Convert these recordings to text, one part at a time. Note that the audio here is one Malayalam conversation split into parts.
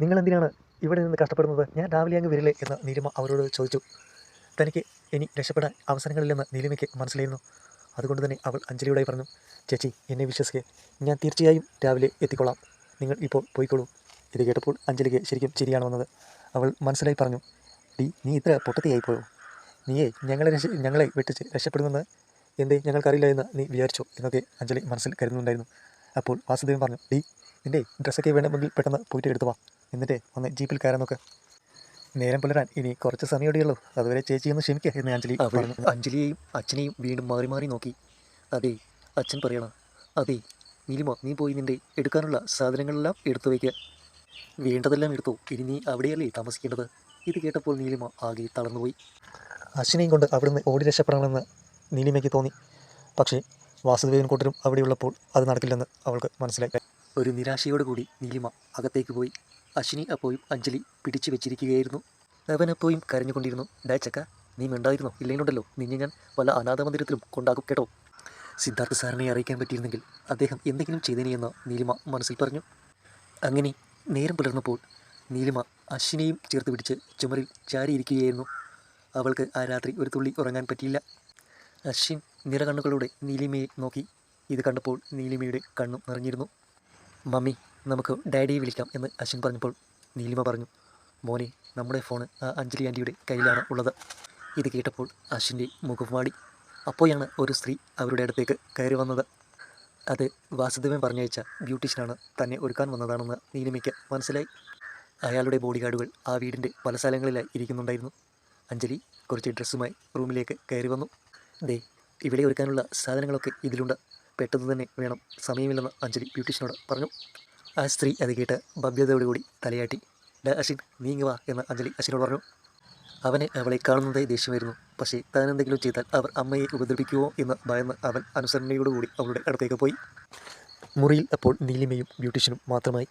നിങ്ങൾ എന്തിനാണ് ഇവിടെ നിന്ന് കഷ്ടപ്പെടുന്നത്? ഞാൻ രാവിലെ അങ്ങ് വരില്ലേ? എന്ന് നീലിമ അവരോട് ചോദിച്ചു. തനിക്ക് ഇനി രക്ഷപ്പെടാൻ അവസരങ്ങളില്ലെന്ന് നീലിമയ്ക്ക് മനസ്സിലായിരുന്നു. അതുകൊണ്ട് തന്നെ അവൾ അഞ്ജലിയോടായി പറഞ്ഞു ചേച്ചി എന്നെ വിശ്വസിക്കുക ഞാൻ തീർച്ചയായും രാവിലെ എത്തിക്കൊള്ളാം നിങ്ങൾ ഇപ്പോൾ പോയിക്കോളൂ. ഇത് കേട്ടപ്പോൾ അഞ്ജലിക്ക് ശരിക്കും ചിരിയാണ് വന്നത്. അവൾ മനസ്സിലായി പറഞ്ഞു ഡി നീ ഇത്ര പൊട്ടത്തിയായിപ്പോയോ? നീയേ ഞങ്ങളെ രക്ഷ ഞങ്ങളെ വെട്ടിച്ച് രക്ഷപ്പെടുമെന്ന് എന്തേ ഞങ്ങൾക്കറിയില്ല എന്ന് നീ വിചാരിച്ചോ? എന്നൊക്കെ അഞ്ജലി മനസ്സിൽ കരുതുന്നുണ്ടായിരുന്നു. അപ്പോൾ വാസുദേവൻ പറഞ്ഞു ഡി നിന്റെ ഡ്രസ്സൊക്കെ വേണമെങ്കിൽ പെട്ടെന്ന് പോയിട്ട് എടുത്തു വാ. എന്നിട്ട് ഒന്ന് ജീപ്പിൽ കയറാൻ നോക്ക്. നേരം പുലരാൻ ഇനി കുറച്ച് സമയമേ ഉള്ളൂ അതുവരെ ചേച്ചി ഒന്ന് ക്ഷമിക്കുക എന്ന് അഞ്ജലി പറഞ്ഞു. അഞ്ജലിയെയും അച്ഛനെയും വീണ്ടും മാറി മാറി നോക്കി. അതെ അച്ഛൻ പറയണം. അതെ നീലിമ നീ പോയി നിന്റെ എടുക്കാനുള്ള സാധനങ്ങളെല്ലാം എടുത്തു വയ്ക്കുക വേണ്ടതെല്ലാം എടുത്തു. ഇനി നീ അവിടെയല്ലേ താമസിക്കേണ്ടത്? ഇത് കേട്ടപ്പോൾ നീലിമ ആകെ തളർന്നുപോയി. അശ്വിനെയും കൊണ്ട് അവിടുന്ന് ഓടി രക്ഷപ്പെടണമെന്ന് നീലിമയ്ക്ക് തോന്നി. പക്ഷേ വാസുദേവൻ കൂട്ടരും അവിടെയുള്ളപ്പോൾ അത് നടക്കില്ലെന്ന് അവൾക്ക് മനസ്സിലായി. ഒരു നിരാശയോടുകൂടി നീലിമ അകത്തേക്ക് പോയി. അശ്വിനി അപ്പോയും അഞ്ജലി പിടിച്ചു വെച്ചിരിക്കുകയായിരുന്നു. അവൻ അപ്പോയും കരഞ്ഞുകൊണ്ടിരുന്നു. ഡാ ചക്ക നീ മിണ്ടായിരുന്നോ ഇല്ലെങ്കിലുണ്ടല്ലോ നിന്നെ ഞാൻ പല അനാഥ മന്ദിരത്തിലും കൊണ്ടാക്കും കേട്ടോ. സിദ്ധാർത്ഥ സാറിനെ അറിയിക്കാൻ പറ്റിയിരുന്നെങ്കിൽ അദ്ദേഹം എന്തെങ്കിലും ചെയ്തേനെയെന്ന് നീലിമ മനസ്സിൽ പറഞ്ഞു. അങ്ങനെ നേരം പുലർന്നപ്പോൾ നീലിമ അശ്വിനെയും ചേർത്ത് പിടിച്ച് ചുമരിൽ ചാരിയിരിക്കുകയായിരുന്നു. അവൾക്ക് ആ രാത്രി ഒരു തുള്ളി ഉറങ്ങാൻ പറ്റിയില്ല. അശ്വിൻ നിറകണ്ണുകളോടെ നീലിമയെ നോക്കി. ഇത് കണ്ടപ്പോൾ നീലിമയുടെ കണ്ണും നിറഞ്ഞിരുന്നു. മമ്മി നമുക്ക് ഡാഡിയെ വിളിക്കാം എന്ന് അശ്വിൻ പറഞ്ഞപ്പോൾ നീലിമ പറഞ്ഞു മോനെ നമ്മുടെ ഫോണ് ആ അഞ്ജലി ആന്റിയുടെ കയ്യിലാണ് ഉള്ളത്. ഇത് കേട്ടപ്പോൾ അശ്വിന്റെ മുഖം വാടി. അപ്പോഴാണ് ഒരു സ്ത്രീ അവരുടെ അടുത്തേക്ക് കയറി വന്നത്. അത് വാസുദേവൻ പറഞ്ഞയച്ച ബ്യൂട്ടീഷ്യനാണ് തന്നെ ഒരുക്കാൻ വന്നതാണെന്ന് നീലിമയ്ക്ക് മനസ്സിലായി. അയാളുടെ ബോഡി ഗാർഡുകൾ ആ വീടിന്റെ പല സ്ഥലങ്ങളിലായി ഇരിക്കുന്നുണ്ടായിരുന്നു. അഞ്ജലി കുറച്ച് ഡ്രസ്സുമായി റൂമിലേക്ക് കയറി വന്നു. ദേ ഇവിടെ ഒരുക്കാനുള്ള സാധനങ്ങളൊക്കെ ഇതിലുണ്ട്. പെട്ടെന്ന് തന്നെ വേണം. സമയമില്ലെന്ന് അഞ്ജലി ബ്യൂട്ടീഷ്യനോട് പറഞ്ഞു. ആ സ്ത്രീ അത് കേട്ട് ഭവ്യതയോടുകൂടി തലയാട്ടി ഡ അശ്വിൻ നീങ്ങുക എന്ന് അഞ്ജലി അശ്വിനോട് പറഞ്ഞു. അവനെ അവളെ കാണുന്നതേ ദേഷ്യമായിരുന്നു. പക്ഷേ താൻ എന്തെങ്കിലും ചെയ്താൽ അവർ അമ്മയെ ഉപദ്രവിക്കുമോ എന്ന് ഭയന്ന് അവൻ അനുസരണയോടുകൂടി അവളുടെ അടുത്തേക്ക് പോയി. മുറിയിൽ അപ്പോൾ നീലിമയും ബ്യൂട്ടീഷ്യനും മാത്രമായി.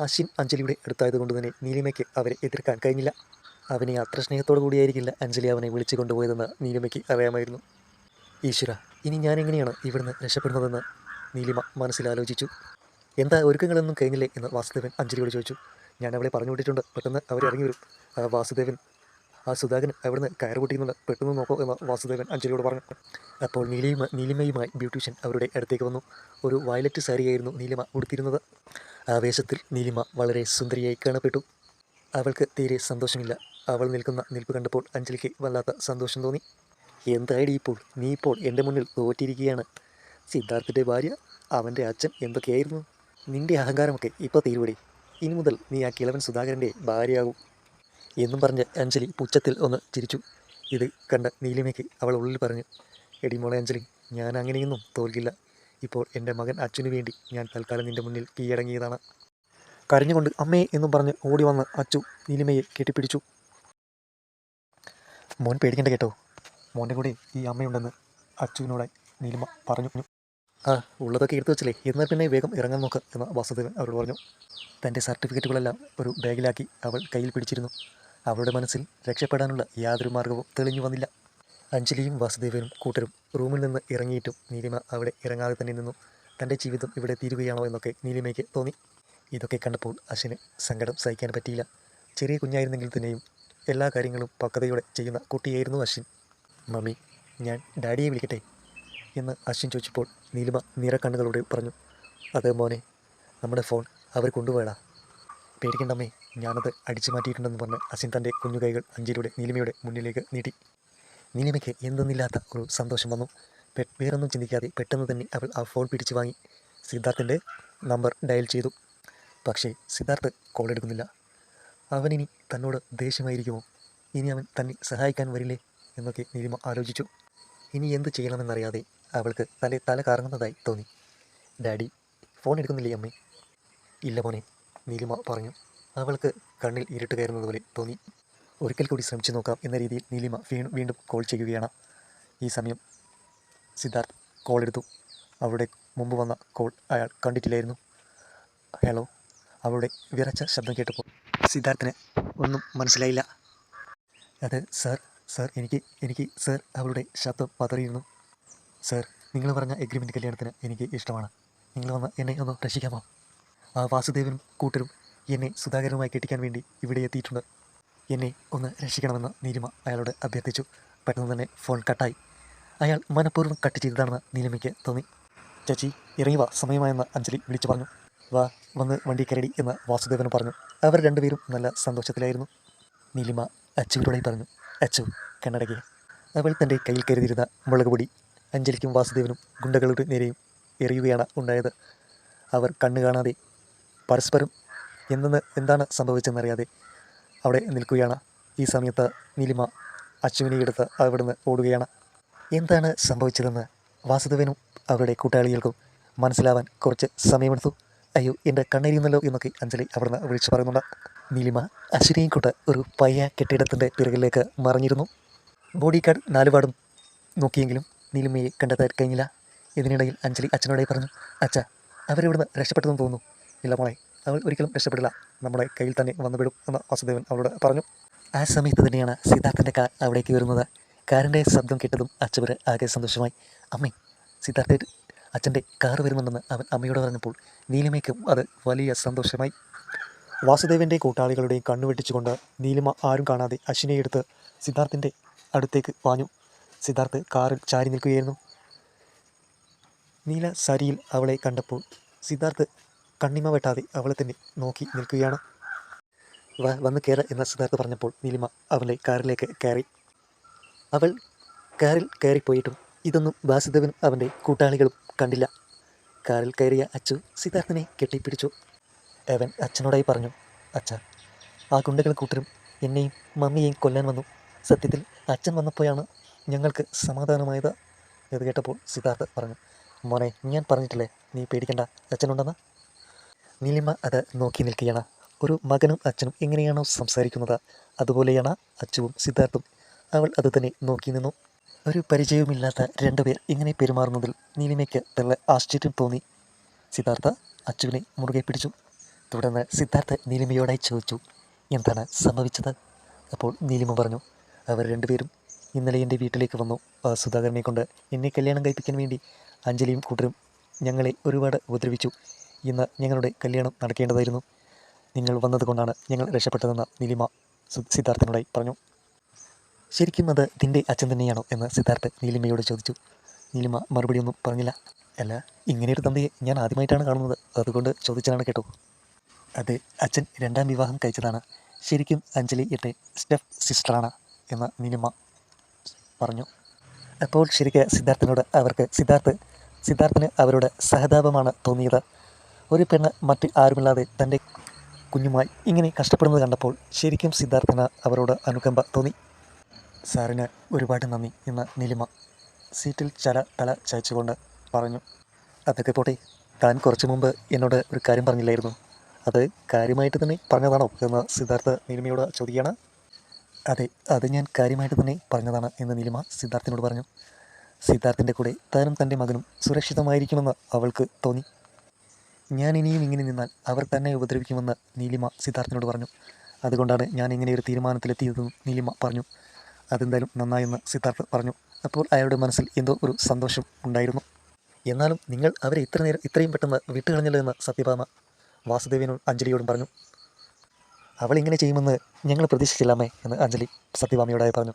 അശ്വിൻ അഞ്ജലിയുടെ അടുത്തായതുകൊണ്ട് തന്നെ നീലിമയ്ക്ക് അവരെ എതിർക്കാൻ കഴിഞ്ഞില്ല. അവനെ അത്ര സ്നേഹത്തോടു കൂടിയായിരിക്കില്ല അഞ്ജലി അവനെ വിളിച്ചു കൊണ്ടുപോയതെന്ന് നീലിമയ്ക്ക് അറിയാമായിരുന്നു. ഈശ്വര ഇനി ഞാനെങ്ങനെയാണ് ഇവിടുന്ന് രക്ഷപ്പെടുന്നതെന്ന്? നീലിമ മനസ്സിലാലോചിച്ചു. എന്താ ഒരുക്കങ്ങളൊന്നും കഴിഞ്ഞില്ലേ എന്ന് വാസുദേവൻ അഞ്ജലിയോട് ചോദിച്ചു. ഞാൻ അവളെ പറഞ്ഞു വിട്ടിട്ടുണ്ട്. പെട്ടെന്ന് അവർ ഇറങ്ങി വരും. വാസുദേവൻ ആ സുധാകരൻ അവിടുന്ന് കയറ് പൊട്ടിക്കുന്നുണ്ട്. പെട്ടെന്ന് നോക്കൂ എന്ന് വാസുദേവൻ അഞ്ജലിയോട് പറഞ്ഞു. അപ്പോൾ നീലിമ നീലിമയുമായി ബ്യൂട്ടീഷ്യൻ അവരുടെ അടുത്തേക്ക് വന്നു. ഒരു വയലറ്റ് സാരിയായിരുന്നു നീലിമ ഉടുത്തിരുന്നത്. വേഷത്തിൽ നീലിമ വളരെ സുന്ദരിയായി കാണപ്പെട്ടു. അവൾക്ക് തീരെ സന്തോഷമില്ല. അവൾ നിൽക്കുന്ന നിൽപ്പ് കണ്ടപ്പോൾ അഞ്ജലിക്ക് വല്ലാത്ത സന്തോഷം തോന്നി. എന്തായി ഇപ്പോൾ? നീ ഇപ്പോൾ എന്റെ മുന്നിൽ തോറ്റിരിക്കുകയാണ്. സിദ്ധാർത്ഥിന്റെ ഭാര്യ അവന്റെ അച്ഛൻ എന്തൊക്കെയായിരുന്നു? നിന്റെ അഹങ്കാരമൊക്കെ ഇപ്പോൾ തീരുവടി. ഇനി മുതൽ നീ ആ കിളവൻ സുധാകരന്റെ ഭാര്യയാകും. എന്നും പറഞ്ഞ് അഞ്ജലി പുച്ഛത്തിൽ ഒന്ന് ചിരിച്ചു. ഇത് കണ്ട നീലിമയ്ക്ക് അവൾ ഉള്ളിൽ പറഞ്ഞു എടി മോളെ അഞ്ജലി ഞാൻ അങ്ങനെയൊന്നും തോൽക്കില്ല. ഇപ്പോൾ എന്റെ മകൻ അച്ഛനു വേണ്ടി ഞാൻ തൽക്കാലം നിന്റെ മുന്നിൽ കീഴടങ്ങിയതാണ്. കരഞ്ഞുകൊണ്ട് അമ്മേ എന്നും പറഞ്ഞ് ഓടി വന്ന് അച്ചു നീലിമയെ കെട്ടിപ്പിടിച്ചു. മോൻ പേടിക്കണ്ട കേട്ടോ. മോന്റെ കൂടെ ഈ അമ്മയുണ്ടെന്ന് അച്ചുവിനോടായി നീലിമ പറഞ്ഞു. ആ ഉള്ളതൊക്കെ എടുത്തു വെച്ചില്ലേ? എന്നാൽ പിന്നെ വേഗം ഇറങ്ങാൻ നോക്ക് എന്ന് വാസുദേവൻ അവരോട് പറഞ്ഞു. തന്റെ സർട്ടിഫിക്കറ്റുകളെല്ലാം ഒരു ബാഗിലാക്കി അവൾ കയ്യിൽ പിടിച്ചിരുന്നു. അവളുടെ മനസ്സിൽ രക്ഷപ്പെടാനുള്ള യാതൊരു മാർഗവും തെളിഞ്ഞു വന്നില്ല. അഞ്ജലിയും വാസുദേവനും കൂട്ടരും റൂമിൽ നിന്ന് ഇറങ്ങിയിട്ടും നീലിമ അവിടെ ഇറങ്ങാതെ തന്നെ നിന്നു. തന്റെ ജീവിതം ഇവിടെ തീരുകയാണോ എന്നൊക്കെ നീലിമയ്ക്ക് തോന്നി. ഇതൊക്കെ കണ്ടപ്പോൾ അശ്വിന് സങ്കടം സഹിക്കാൻ പറ്റിയില്ല. ചെറിയ കുഞ്ഞായിരുന്നെങ്കിൽ തന്നെയും എല്ലാ കാര്യങ്ങളും പക്വതയോടെ ചെയ്യുന്ന കുട്ടിയായിരുന്നു അശ്വിൻ. മമ്മി ഞാൻ ഡാഡിയെ വിളിക്കട്ടെ? എന്ന് അശ്വിൻ ചോദിച്ചപ്പോൾ നീലിമ നിറക്കണ്ണുകളോട് പറഞ്ഞു അതെ മോനെ നമ്മുടെ ഫോൺ അവർ കൊണ്ടുപോയടാ പേടിക്കണ്ടമ്മേ ഞാനത് അടിച്ചു മാറ്റിയിട്ടുണ്ടെന്ന് പറഞ്ഞ് അശ്വിൻ തന്റെ കുഞ്ഞു കൈകൾ അഞ്ജലിയുടെ നീലിമയുടെ മുന്നിലേക്ക് നീട്ടി. നീലിമയ്ക്ക് എന്തെന്നില്ലാത്ത ഒരു സന്തോഷം വന്നു. പെ വേറൊന്നും ചിന്തിക്കാതെ പെട്ടെന്ന് തന്നെ അവൾ ആ ഫോൺ പിടിച്ചു വാങ്ങി. സിദ്ധാർത്ഥിന്റെ നമ്പർ ഡയൽ ചെയ്തു. പക്ഷേ സിദ്ധാർത്ഥ് കോൾ എടുക്കുന്നില്ല. അവനിനി തന്നോട് ദേഷ്യമായിരിക്കുമോ? ഇനി അവൻ തന്നെ സഹായിക്കാൻ വരില്ലേ? എന്നൊക്കെ നീലിമ ആലോചിച്ചു. ഇനി എന്ത് ചെയ്യണമെന്നറിയാതെ അവൾക്ക് തല തല കറങ്ങുന്നതായി തോന്നി. ഡാഡി ഫോൺ എടുക്കുന്നില്ലേ അമ്മേ? ഇല്ല മോനെ നീലിമ പറഞ്ഞു. അവൾക്ക് കണ്ണിൽ ഇരുട്ട് കയറുന്നതുപോലെ തോന്നി. ഒരിക്കൽ കൂടി ശ്രമിച്ചു നോക്കാം എന്ന രീതിയിൽ നീലിമ വീണ്ടും കോൾ ചെയ്യുകയാണ്. ഈ സമയം സിദ്ധാർത്ഥ് കോൾ എടുത്തു. അവളുടെ മുമ്പ് വന്ന കോൾ അയാൾ കണ്ടിട്ടില്ലായിരുന്നു. ഹലോ അവളുടെ വിറച്ച ശബ്ദം കേട്ടപ്പോൾ സിദ്ധാർത്ഥിന് ഒന്നും മനസ്സിലായില്ല. അത് സാർ സാർ എനിക്ക് എനിക്ക് സാർ അവളുടെ ശബ്ദം പതറിയിരുന്നു. സാർ നിങ്ങൾ പറഞ്ഞ എഗ്രിമെന്റ് കല്യാണത്തിന് എനിക്ക് ഇഷ്ടമാണ്. നിങ്ങൾ വന്ന് എന്നെ ഒന്ന് രക്ഷിക്കാമോ? ആ വാസുദേവനും കൂട്ടരും എന്നെ സുധാകരനുമായി കെട്ടിക്കാൻ വേണ്ടി ഇവിടെ എത്തിയിട്ടുണ്ട്. എന്നെ ഒന്ന് രക്ഷിക്കണമെന്ന് നീലിമ അയാളോട് അഭ്യർത്ഥിച്ചു. പെട്ടെന്ന് തന്നെ ഫോൺ കട്ടായി അയാൾ മനഃപൂർവം കട്ട് ചെയ്തതാണെന്ന് നീലിമയ്ക്ക് തോന്നി. ചേച്ചി ഇറങ്ങി വാ. സമയമായെന്ന് അഞ്ജലി വിളിച്ചു പറഞ്ഞു. വാ വന്ന് വണ്ടി കരടി എന്ന് വാസുദേവൻ പറഞ്ഞു. അവർ രണ്ടുപേരും നല്ല സന്തോഷത്തിലായിരുന്നു. നീലിമ അച്ചുവിനോടായി പറഞ്ഞു. അച്ചു കണ്ണടകെ അവൾ തന്റെ കയ്യിൽ കരുതിയിരുന്ന മുളക് പൊടി അഞ്ജലിക്കും വാസുദേവനും ഗുണ്ടകളുടെ നേരെയും എറിയുകയാണ് ഉണ്ടായത്. അവർ കണ്ണു കാണാതെ പരസ്പരം എന്തെന്ന് എന്താണ് സംഭവിച്ചെന്നറിയാതെ അവിടെ നിൽക്കുകയാണ്. ഈ സമയത്ത് നീലിമ അച്ചുവിനെ എടുത്ത് അവിടുന്ന് ഓടുകയാണ്. എന്താണ് സംഭവിച്ചതെന്ന് വാസുദേവനും അവരുടെ കൂട്ടാളികൾക്കും മനസ്സിലാവാൻ കുറച്ച് സമയമെടുത്തു. അയ്യോ എന്റെ കണ്ണരിയുന്നല്ലോ എന്നൊക്കെ അഞ്ജലി അവിടുന്ന് വിളിച്ചു പറയുന്നുണ്ട്. നീലിമ അശ്വിനെയും കൂട്ട് ഒരു പയ്യ കെട്ടിടത്തിന്റെ പിറകിലേക്ക് മറിഞ്ഞിരുന്നു. ബോഡി കാർഡ് നാലുപാടും നോക്കിയെങ്കിലും നീലിമയെ കണ്ടെത്താൻ കഴിഞ്ഞില്ല ഇതിനിടയിൽ അഞ്ജലി അച്ഛനോടായി പറഞ്ഞു അച്ഛ അവരിവിടുന്ന് രക്ഷപ്പെട്ടെന്ന് തോന്നുന്നു. ഇല്ല മോളെ അവൾ ഒരിക്കലും രക്ഷപ്പെടില്ല നമ്മുടെ കയ്യിൽ തന്നെ വന്നുവിടും എന്ന് വാസുദേവൻ അവളോട് പറഞ്ഞു. ആ സമയത്ത് തന്നെയാണ് സിദ്ധാർത്ഥന്റെ കാർ അവിടേക്ക് വരുന്നത്. കാറിന്റെ ശബ്ദം കേട്ടതും അച്ഛവര് ആകെ സന്തോഷമായി. അമ്മേ സിദ്ധാർത്ഥ അച്ഛന്റെ കാർ വരുന്നുണ്ടെന്ന് അവൻ അമ്മയോട് പറഞ്ഞപ്പോൾ നീലിമയ്ക്കും അത് വലിയ സന്തോഷമായി. വാസുദേവന്റെ കൂട്ടാളികളുടെയും കണ്ണുവെട്ടിച്ചുകൊണ്ട് നീലിമ ആരും കാണാതെ അശ്വിനെ എടുത്ത് സിദ്ധാർത്ഥിന്റെ അടുത്തേക്ക് പാഞ്ഞു സിദ്ധാർത്ഥ് കാറിൽ ചാരി നിൽക്കുകയായിരുന്നു. നീല സാരിയിൽ അവളെ കണ്ടപ്പോൾ സിദ്ധാർത്ഥ് കണ്ണിമ വെട്ടാതെ അവളെ തന്നെ നോക്കി നിൽക്കുകയാണ്. വന്ന് കയറ എന്ന് സിദ്ധാർത്ഥ് പറഞ്ഞപ്പോൾ നീലിമ അവളെ കാറിലേക്ക് കയറി. അവൾ കാറിൽ കയറിപ്പോയിട്ടും ഇതൊന്നും വാസുദേവനും അവന്റെ കൂട്ടാളികളും കണ്ടില്ല. കാറിൽ കയറിയ അച്ചു സിദ്ധാർത്ഥിനെ കെട്ടിപ്പിടിച്ചു. അവൻ അച്ഛനോടായി പറഞ്ഞു അച്ഛ ആ ഗുണ്ടകൾ കൂട്ടരും എന്നെയും മമ്മിയെയും കൊല്ലാൻ വന്നു. സത്യത്തിൽ അച്ഛൻ വന്നപ്പോഴാണ് ഞങ്ങൾക്ക് സമാധാനമായത് ഇത് കേട്ടപ്പോൾ സിദ്ധാർത്ഥ് പറഞ്ഞു മോനെ ഞാൻ പറഞ്ഞിട്ടില്ലേ നീ പേടിക്കണ്ട അച്ഛനുണ്ടെന്ന്? നീലിമ അത് നോക്കി നിൽക്കുകയാണ്. ഒരു മകനും അച്ഛനും എങ്ങനെയാണോ സംസാരിക്കുന്നത് അതുപോലെയാണ് അച്ചുവും സിദ്ധാർത്ഥും. അവൾ അത് തന്നെ നോക്കി നിന്നു. ഒരു പരിചയവുമില്ലാത്ത രണ്ടുപേർ ഇങ്ങനെ പെരുമാറുന്നതിൽ നീലിമയ്ക്ക് നല്ല ആശ്ചര്യം തോന്നി. സിദ്ധാർത്ഥ അച്ചുവിനെ മുറുകെ പിടിച്ചു. തുടർന്ന് സിദ്ധാർത്ഥ നീലിമയോടായി ചോദിച്ചു എന്താണ് സംഭവിച്ചത്? അപ്പോൾ നീലിമ പറഞ്ഞു അവർ രണ്ടുപേരും ഇന്നലെ എന്റെ വീട്ടിലേക്ക് വന്നു. സുധാകരനെ കൊണ്ട് എന്നെ കല്യാണം കഴിപ്പിക്കാൻ വേണ്ടി അഞ്ജലിയും കൂട്ടരും ഞങ്ങളെ ഒരുപാട് ഉപദ്രവിച്ചു. ഇന്ന് ഞങ്ങളുടെ കല്യാണം നടക്കേണ്ടതായിരുന്നു. നിങ്ങൾ വന്നതുകൊണ്ടാണ് ഞങ്ങൾ രക്ഷപ്പെട്ടതെന്ന് നിലിമ സിദ്ധാർത്ഥനോടായി പറഞ്ഞു. ശരിക്കും അത് നിന്റെ അച്ഛൻ തന്നെയാണോ എന്ന് സിദ്ധാർത്ഥ് നീലിമയോട് ചോദിച്ചു. നീലിമ മറുപടിയൊന്നും പറഞ്ഞില്ല. അല്ല ഇങ്ങനെയൊരു തന്തയെ ഞാൻ ആദ്യമായിട്ടാണ് കാണുന്നത്. അതുകൊണ്ട് ചോദിച്ചതാണ് കേട്ടോ. അതെ അച്ഛൻ രണ്ടാം വിവാഹം കഴിച്ചതാണ്. ശരിക്കും അഞ്ജലി എട്ടെ സ്റ്റെപ്പ് സിസ്റ്ററാണ് എന്ന് നീലിമ പറഞ്ഞു. അപ്പോൾ ശരിക്ക് സിദ്ധാർത്ഥിനോട് അവർക്ക് സിദ്ധാർത്ഥ് സിദ്ധാർത്ഥിന് അവരുടെ സഹതാപമാണ് തോന്നിയത്. ഒരു പെണ്ണ് മറ്റ് ആരുമില്ലാതെ തന്റെ കുഞ്ഞുമായി ഇങ്ങനെ കഷ്ടപ്പെടുന്നത് കണ്ടപ്പോൾ ശരിക്കും സിദ്ധാർത്ഥന അവരോട് അനുകമ്പ തോന്നി. സാറിന് ഒരുപാട് നന്ദി എന്ന് നിലിമ സീറ്റിൽ ചല തല ചായച്ചുകൊണ്ട് പറഞ്ഞു. അതൊക്കെ പോട്ടെ താൻ കുറച്ചു മുമ്പ് എന്നോട് ഒരു കാര്യം പറഞ്ഞില്ലായിരുന്നു. അത് കാര്യമായിട്ട് തന്നെ പറഞ്ഞതാണോ? എന്ന് സിദ്ധാർത്ഥ നിലിമയോട് ചോദിക്കുകയാണ്. അതെ അത് ഞാൻ കാര്യമായിട്ട് തന്നെ പറഞ്ഞതാണ് എന്ന് നീലിമ സിദ്ധാർത്ഥിനോട് പറഞ്ഞു. സിദ്ധാർത്ഥിന്റെ കൂടെ താനും തന്റെ മകനും സുരക്ഷിതമായിരിക്കുമെന്ന് അവൾക്ക് തോന്നി. ഞാൻ ഇനിയും ഇങ്ങനെ നിന്നാൽ അവർ തന്നെ ഉപദ്രവിക്കുമെന്ന് നീലിമ സിദ്ധാർത്ഥിനോട് പറഞ്ഞു. അതുകൊണ്ടാണ് ഞാൻ ഇങ്ങനെ ഒരു തീരുമാനത്തിലെത്തിയതെന്നും നീലിമ പറഞ്ഞു. അതെന്തായാലും നന്നായെന്ന് സിദ്ധാർത്ഥ് പറഞ്ഞു. അപ്പോൾ അയാളുടെ മനസ്സിൽ എന്തോ ഒരു സന്തോഷം ഉണ്ടായിരുന്നു. എന്നാലും നിങ്ങൾ അവരെ ഇത്ര നേരം ഇത്രയും പെട്ടെന്ന് വിട്ടുകളഞ്ഞല്ലോ എന്ന് സത്യഭാമ വാസുദേവനോട് അഞ്ജലിയോടും പറഞ്ഞു. അവൾ ഇങ്ങനെ ചെയ്യുമെന്ന് ഞങ്ങൾ പ്രതീക്ഷിച്ചില്ല അമ്മേ എന്ന് അഞ്ജലി സത്യഭാമയോടായി പറഞ്ഞു.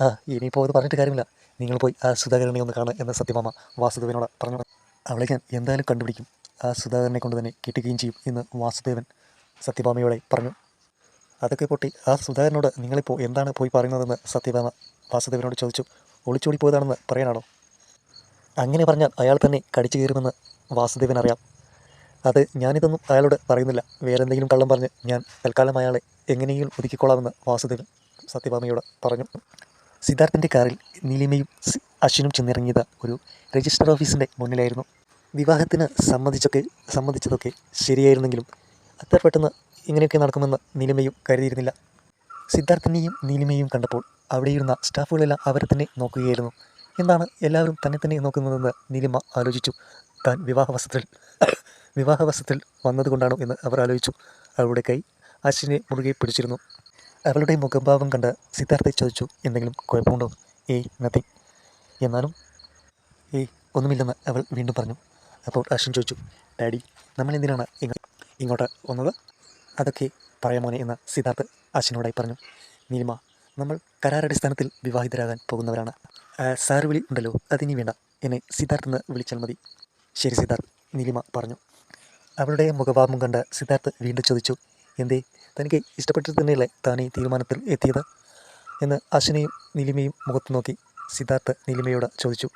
ആ ഇനിയിപ്പോൾ അത് പറഞ്ഞിട്ട് കാര്യമില്ല. നിങ്ങൾ പോയി ആ സുധാകരനെ ഒന്ന് കാണുക എന്ന് സത്യഭാമ വാസുദേവനോട് പറഞ്ഞു. അവളെ ഞാൻ എന്തായാലും കണ്ടുപിടിക്കും. ആ സുധാകരനെ കൊണ്ട് തന്നെ കിട്ടുകയും ചെയ്യും എന്ന് വാസുദേവൻ സത്യഭാമയോടെ പറഞ്ഞു. അതൊക്കെ പൊട്ടി ആ സുധാകരനോട് നിങ്ങളിപ്പോൾ എന്താണ് പോയി പറയുന്നതെന്ന് സത്യഭാമ വാസുദേവനോട് ചോദിച്ചു. ഒളിച്ചോടി പോയതാണെന്ന് പറയാനാണോ? അങ്ങനെ പറഞ്ഞാൽ അയാൾ തന്നെ കടിച്ചു കയറുമെന്ന് വാസുദേവൻ അറിയാം. അത് ഞാനിതൊന്നും അയാളോട് പറയുന്നില്ല. വേറെ എന്തെങ്കിലും കള്ളം പറഞ്ഞ് ഞാൻ തൽക്കാലം അയാളെ എങ്ങനെയെങ്കിലും ഒതുക്കിക്കൊള്ളാമെന്ന് വാസുദേവൻ സത്യഭാമയോട് പറഞ്ഞു. സിദ്ധാർത്ഥിന്റെ കാറിൽ നീലിമയും അശ്വിനും ചെന്നിറങ്ങിയത് ഒരു രജിസ്റ്റർ ഓഫീസിന്റെ മുന്നിലായിരുന്നു. വിവാഹത്തിന് സമ്മതിച്ചൊക്കെ സമ്മതിച്ചതൊക്കെ ശരിയായിരുന്നെങ്കിലും അത്ര പെട്ടെന്ന് ഇങ്ങനെയൊക്കെ നടക്കുമെന്ന് നീലിമയും കരുതിയിരുന്നില്ല. സിദ്ധാർത്ഥനെയും നീലിമയും കണ്ടപ്പോൾ അവിടെയിരുന്ന സ്റ്റാഫുകളെല്ലാം അവരെ തന്നെ നോക്കുകയായിരുന്നു. എന്താണ് എല്ലാവരും തന്നെ തന്നെ നോക്കുന്നതെന്ന് നീലിമ ആലോചിച്ചു. താൻ വിവാഹവസ്ത്രത്തിൽ വിവാഹവസ്ത്രത്തിൽ വന്നതുകൊണ്ടാണോ എന്ന് അവർ ആലോചിച്ചു. അവളുടെ കൈ അശ്വിനെ മുറുകെ പിടിച്ചിരുന്നു. അവളുടെ മുഖഭാവം കണ്ട് സിദ്ധാർത്ഥയെ ചോദിച്ചു എന്തെങ്കിലും കുഴപ്പമുണ്ടോ? ഏയ് നത്തിങ് എന്നാലും? ഏയ് ഒന്നുമില്ലെന്ന് അവൾ വീണ്ടും പറഞ്ഞു. അപ്പോൾ അശ്വിൻ ചോദിച്ചു ഡാഡി നമ്മൾ എന്തിനാണ് ഇങ്ങോട്ട് വന്നത്? അതൊക്കെ പറയാമോനെ എന്ന് സിദ്ധാർത്ഥ് അശ്വിനോടായി പറഞ്ഞു. നീലിമ നമ്മൾ കരാറടിസ്ഥാനത്തിൽ വിവാഹിതരാകാൻ പോകുന്നവരാണ്. സാർ വിളി ഉണ്ടല്ലോ അതിനി വേണ്ട. എന്നെ സിദ്ധാർത്ഥ് എന്ന് വിളിച്ചാൽ മതി. ശരി സിദ്ധാർത്ഥ് നീലിമ പറഞ്ഞു. അവളുടെ മുഖഭാവം കണ്ട സിദ്ധാർത്ഥ് വീണ്ടും ചോദിച്ചു എന്തേ തനിക്ക് ഇഷ്ടപ്പെട്ടിട്ട് തന്നെയല്ലേ താൻ ഈ തീരുമാനത്തിൽ എത്തിയത്? എന്ന് അശ്വിനെയും നിലിമയും മുഖത്ത് നോക്കി. സിദ്ധാർത്ഥ് നിലിമയോട് ചോദിച്ചു